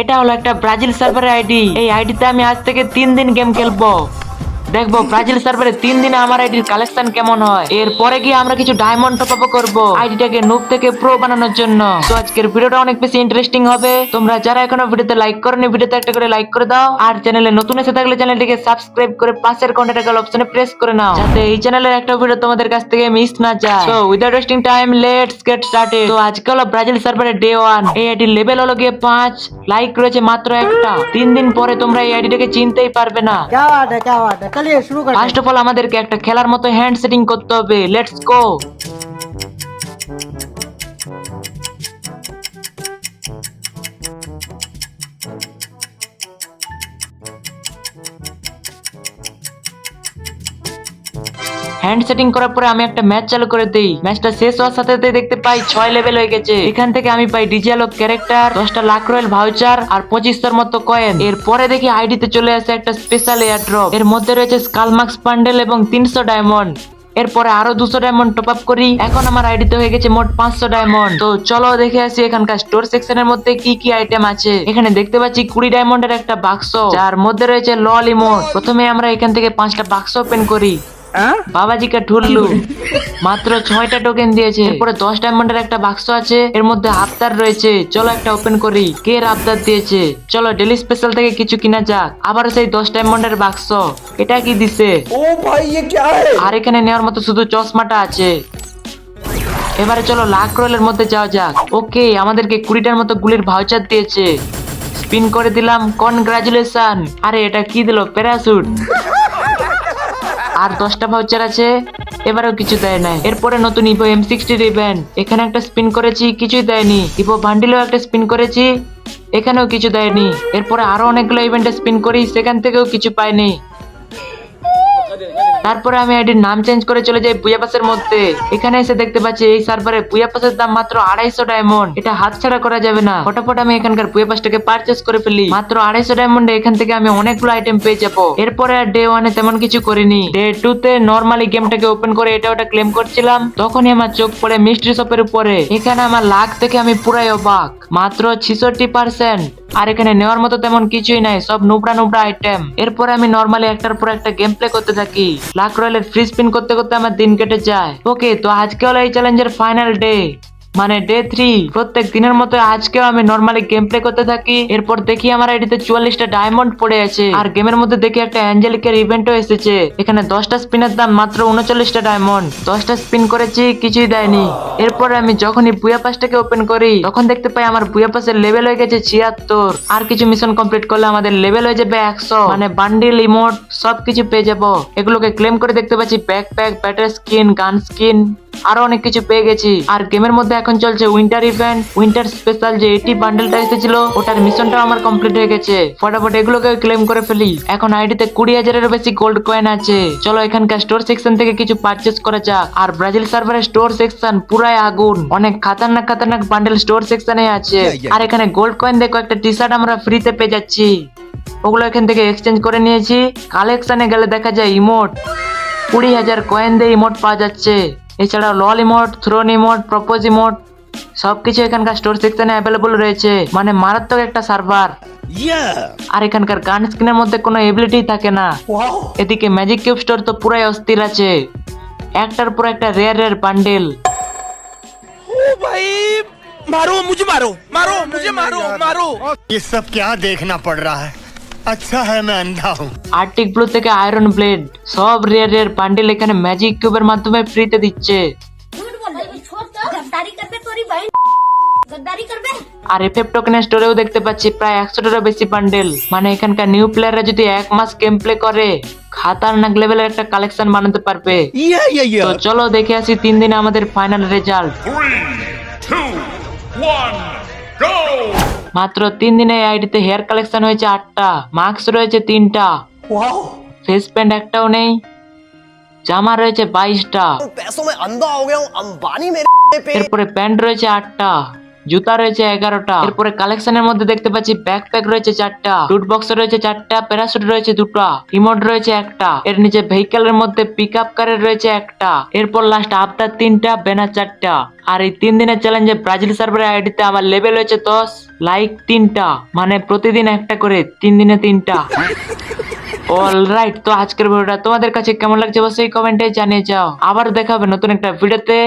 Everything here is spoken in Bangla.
এটা হলো একটা ব্রাজিল সার্ভারের আইডি। এই আইডিতে আমি আজ থেকে তিন দিন গেম খেলব। দেখব, ব্রাজিল সার্ভারে তিন দিনে আমার আইডির কালেকশন কেমন হয়। এরপরে গিয়ে আমরা কিছু ডায়মন্ড টপ আপ করব আইডিটাকে নুব থেকে প্রো বানানোর জন্য। তো আজকের ভিডিওটা অনেক বেশি ইন্টারেস্টিং হবে। তোমরা যারা এখনও ভিডিওতে লাইক করনি, ভিডিওতে একটা করে লাইক করে দাও। আর চ্যানেলে নতুন এসে থাকলে চ্যানেলটিকে সাবস্ক্রাইব করে পাশের কন্টাক্ট অপশনে প্রেস করে নাও। যাতে এই চ্যানেলের একটা ভিডিও তোমাদের কাছ থেকে মিস না যায়। তো without wasting time let's get started তো আজকে হলো ব্রাজিল সার্ভারে ডে ওয়ান এই আইডির লেভেল হলো গিয়ে পাঁচ। লাইক রয়েছে মাত্র একটা। তিন দিন পরে তোমরা এই আইডিটাকে চিনতেই পারবে না। ফার্স্ট অফ অল আমাদেরকে একটা খেলার মতো হ্যান্ড সেটিং করতে হবে। লেটস গো হ্যান্ড সেটিং করার পরে আমি একটা ম্যাচ চালু করে দিই। ম্যাচটা শেষ হওয়ার সাথে সাথে দেখতে পাই ছয় লেভেল হয়ে গেছে। এখান থেকে আমি পাই ডিজিয়ালো ক্যারেক্টার দশটা লাখ রয়েল ভাউচার আর পঁচিশটার মতো কয়েন এরপরে দেখি আইডিতে চলে আসে একটা স্পেশাল এয়ার ড্রপ এর মধ্যে রয়েছে স্কালমার্কস পান্ডেল এবং তিনশো ডায়মন্ড এরপরে আরও দুশো ডায়মন্ড টপ আপ করি। এখন আমার আইডিতে হয়ে গেছে মোট পাঁচশো ডায়মন্ড তো চলো দেখে আসি এখানকার স্টোর সেকশনের মধ্যে কি কি আইটেম আছে। এখানে দেখতে পাচ্ছি কুড়ি ডায়মন্ডের একটা বাক্স যার মধ্যে রয়েছে লল ইমোট প্রথমে আমরা এখান থেকে পাঁচটা বাক্স ওপেন করি। বাবাজিকে ঠুরলু মাত্র ছয়টা টোকেন দিয়েছে এরপরে দশ ডায়মন্ডের একটা বাক্স আছে এর মধ্যে আবদার রয়েছে চলো একটা ওপেন করি কে এর আবদার দিয়েছে চলো ডেলি স্পেশাল থেকে কিছু কিনা যাক আবার সেই দশ ডায়মন্ডের বাক্স এটা কি দিছে ओ भाई ये क्या है আর এখানে নেওয়ার মতো শুধু চশমাটা আছে এবারে চলো লাখ রয়েলের মধ্যে যাওয়া যাক ওকে আমাদেরকে কুড়িটার মতো গুলির ভাউচার দিয়েছে স্পিন করে দিলাম কনগ্রাচুলেশন আরে এটা কি দিল প্যারাসুট আর দশটা ভাউচার আছে, এবারেও কিছু দেয় নাই। এরপরে নতুন ইভো এম সিক্সটির ইভেন্ট এখানে একটা স্পিন করেছি, কিছুই দেয়নি। ইভো বান্ডিলেও একটা স্পিন করেছি, এখানেও কিছু দেয়নি। এরপরে আরও অনেকগুলো ইভেন্টে স্পিন করি, সেখান থেকেও কিছু পাইনি। তারপরে আমি আইডির নাম চেঞ্জ করে চলে যাই বুয়াপাসের মধ্যে। এখানে এসে দেখতে পাচ্ছি এই সার্ভারে বুয়াপাসের দাম মাত্র আড়াইশো ডায়মন্ড এটা হাতছাড়া করা যাবে না। ফটাফট আমি এখানকার বুয়াপাসটাকে পারচেস করে ফেলি। মাত্র আড়াইশো ডায়মন্ডে এখান থেকে আমি অনেকগুলো আইটেম পেয়ে যাব। এরপরে আর ডে ওয়ানে তেমন কিছু করিনি। ডে টু তে নর্মালি গেমটাকে ওপেন করে এটা ওটা ক্লেম করছিলাম। তখনই আমার চোখ পড়ে মিস্ট্রি শপের উপরে। এখানে আমার লাখ থেকে আমি পুরাই অবাক। মাত্র ছিষট্টি পার্সেন্ট আর এখানে নেওয়ার মতো তেমন কিছুই নাই, সব নুবড়া নুবড়া আইটেম এরপরে আমি নর্মালি একটার পর একটা গেম প্লে করতে থাকি। লাখ রয়েলের ফ্রি স্পিন করতে করতে আমার দিন কেটে যায়। ওকে তো আজকে হলো এই চ্যালেঞ্জের ফাইনাল ডে মানে ডে থ্রি প্রত্যেক দিনের মতো আজকেও আমি নর্মালি গেম প্লে করতে থাকি। এরপর দেখি আমার আইডিতে চুয়াল্লিশটা ডায়মন্ড পড়ে আছে। আর গেমের মধ্যে দেখি একটা অ্যাঞ্জেলিকের ইভেন্টও এসেছে। এখানে দশটা স্পিনের দাম মাত্র উনচল্লিশটা ডায়মন্ড দশটা স্পিন করেছি, কিছুই দেয়নি। এরপরে আমি যখনই বুয়া পাসটাকে ওপেন করি, তখন দেখতে পাই আমার বুয়া পাসের লেভেল হয়ে গেছে ছিয়াত্তর। আর কিছু মিশন কমপ্লিট করলে আমাদের লেভেল হয়ে যাবে একশো। মানে বান্ডিল ইমোট সবকিছু পেয়ে যাব। এগুলোকে ক্লেম করে দেখতে পাচ্ছি ব্যাকপ্যাক ব্যাটার স্কিন গান স্কিন আরও অনেক কিছু পেয়ে গেছি। আর গেমের মধ্যে এখন চলছে উইন্টার ইভেন্ট উইন্টার স্পেশাল যে এটি বান্ডেলটা এসেছিল, ওটার মিশনটাও আমার কমপ্লিট হয়ে গেছে। ফটাফট এগুলোকে ক্লেম করে ফেলি। এখন আইডিতে কুড়ি হাজারেরও বেশি গোল্ড কয়েন আছে। চলো এখানকার স্টোর সেকশন থেকে কিছু পারচেস করা যাক। আর ব্রাজিল সার্ভারের স্টোর সেকশন পুরাই আগুন। অনেক খাতারনাক খাতারনাক বান্ডেল স্টোর সেকশনে আছে। আর এখানে গোল্ড কয়েন দেখো একটা টি শার্ট আমরা ফ্রিতে পেয়ে যাচ্ছি। ওগুলো এখান থেকে এক্সচেঞ্জ করে নিয়েছি। কালেকশনে গেলে দেখা যায় ইমোট কুড়ি হাজার কয়েন দিয়ে ইমোট পাওয়া যাচ্ছে। এছাড়া LOL emote throne emote propose emote সবকিছু এখানকার স্টোর সেকশনে অ্যাভেলেবল রয়েছে। মানে মারাত্মক একটা সার্ভার আর এখানকার গান স্ক্রিনের মধ্যে কোনো এবিলিটি থাকে না। এদিকে ম্যাজিক কিউব স্টোর তো পুরাই অস্থির আছে। একটার পর একটা রেয়ার রেয়ার বান্ডেল मारो मुझे मारो मारो मुझे मारो मारो ये सब क्या देखना पड़ रहा है अच्छा है मैं अंधा हूँ আর্টিক ব্লু থেকে আয়রন ব্লেড সব রেয়ার রেয়ার বান্ডেল এখানে ম্যাজিক কিউবের মাধ্যমে ফ্রিতে দিচ্ছে झूठ बोल रही छोड़ तो गद्दारी कर बे तोरी बहन गद्दारी कर बे আর এফএফ টোকেনের স্টোরেও দেখতে পাচ্ছি প্রায় একশোটারও বেশি বান্ডেল মানে এখানকার নিউ প্লেয়াররা যদি এক মাস গেম প্লে করে খাতারনাক লেভেলের একটা কালেকশন বানাতে পারবে ये ये তো চলো দেখে আসি তিন দিনে আমাদের ফাইনাল রেজাল্ট ওয়ান গো মাত্র তিন দিনে এই আইডিতে হেয়ার কালেকশন হয়েছে আটটা মাস্ক রয়েছে তিনটা ওয়াও ফেস প্যান্ট একটাও নেই জামা রয়েছে বাইশটা এরপরে প্যান্ট রয়েছে আটটা জুতা রয়েছে এগারোটা। এরপরে কালেকশনের মধ্যে দেখতে পাচ্ছি ব্যাকপ্যাক রয়েছে চারটা টুট বক্স রয়েছে চারটা প্যারাসুট রয়েছে দুটো রিমোট রয়েছে একটা। এর নিচে ভেহিকেলের মধ্যে পিক আপ কারের রয়েছে একটা। এরপর লাস্ট আফটার তিনটা ব্যানার চারটা। আর এই তিন দিনের চ্যালেঞ্জে ব্রাজিল সার্ভারের আইডিতে আমার লেভেল হয়েছে দশ লাইক তিনটা। মানে প্রতিদিন একটা করে, তিন দিনে তিনটা। অলরাইট তো আজকের ভিডিওটা তোমাদের কাছে কেমন লাগছে অবশ্যই কমেন্টে জানিয়ে যাও। আবার দেখা হবে নতুন একটা ভিডিওতে